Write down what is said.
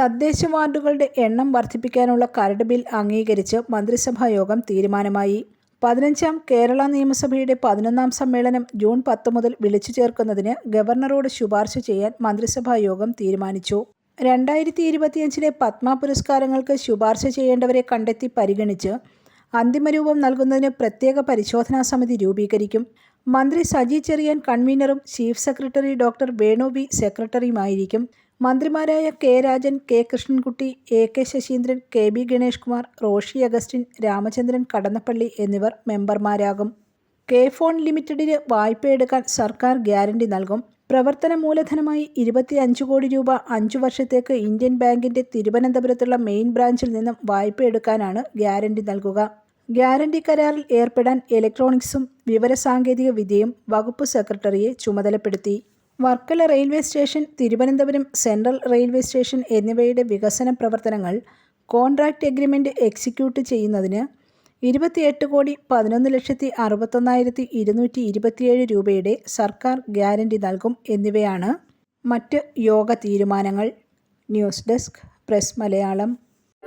തദ്ദേശ വാർഡുകളുടെ എണ്ണം വർദ്ധിപ്പിക്കാനുള്ള കരട് ബിൽ അംഗീകരിച്ച് മന്ത്രിസഭാ യോഗം തീരുമാനമായി. പതിനഞ്ചാം കേരള നിയമസഭയുടെ പതിനൊന്നാം സമ്മേളനം ജൂൺ പത്ത് മുതൽ വിളിച്ചു ചേർക്കുന്നതിന് ഗവർണറോട് ശുപാർശ ചെയ്യാൻ മന്ത്രിസഭാ യോഗം തീരുമാനിച്ചു. രണ്ടായിരത്തി ഇരുപത്തിയഞ്ചിലെ പത്മ പുരസ്കാരങ്ങൾക്ക് ശുപാർശ ചെയ്യേണ്ടവരെ കണ്ടെത്തി പരിഗണിച്ച് അന്തിമരൂപം നൽകുന്നതിന് പ്രത്യേക പരിശോധനാ സമിതി രൂപീകരിക്കും. മന്ത്രി Saji Cheriyan കൺവീനറും chief secretary doctor Venu V സെക്രട്ടറിയുമായിരിക്കും മന്ത്രിമാരായ K Rajan K Krishnankutty A K Saseendran K B Ganesh Kumar Roshi Augustine Ramachandran Kadannappally എന്നിവർ മെമ്പർമാരാകും. കെ ഫോൺ ലിമിറ്റഡിന് വായ്പ എടുക്കാൻ സർക്കാർ ഗ്യാരണ്ടി നൽകും. പ്രവർത്തന മൂലധനമായി ഇരുപത്തിയഞ്ച് കോടി രൂപ അഞ്ചു വർഷത്തേക്ക് ഇന്ത്യൻ ബാങ്കിന്റെ തിരുവനന്തപുരത്തുള്ള മെയിൻ ബ്രാഞ്ചിൽ നിന്നും വായ്പ എടുക്കാനാണ് ഗ്യാരണ്ടി നൽകുക. ഗ്യാരണ്ടി കരാറിൽ ഏർപ്പെടാൻ ഇലക്ട്രോണിക്സും വിവരസാങ്കേതിക വിദ്യയും വകുപ്പ് സെക്രട്ടറിയെ ചുമതലപ്പെടുത്തി. Varkala railway station Thiruvananthapuram central railway station എന്നിവയുടെ വികസന പ്രവർത്തനങ്ങൾ കോൺട്രാക്റ്റ് എഗ്രിമെന്റ് എക്സിക്യൂട്ട് ചെയ്യുന്നതിന് ഇരുപത്തിയെട്ട് കോടി പതിനൊന്ന് ലക്ഷത്തി അറുപത്തൊന്നായിരത്തി ഇരുന്നൂറ്റി ഇരുപത്തിയേഴ് രൂപയുടെ സർക്കാർ ഗ്യാരണ്ടി നൽകും എന്നിവയാണ് മറ്റ് യോഗ തീരുമാനങ്ങൾ. News desk press Malayalam.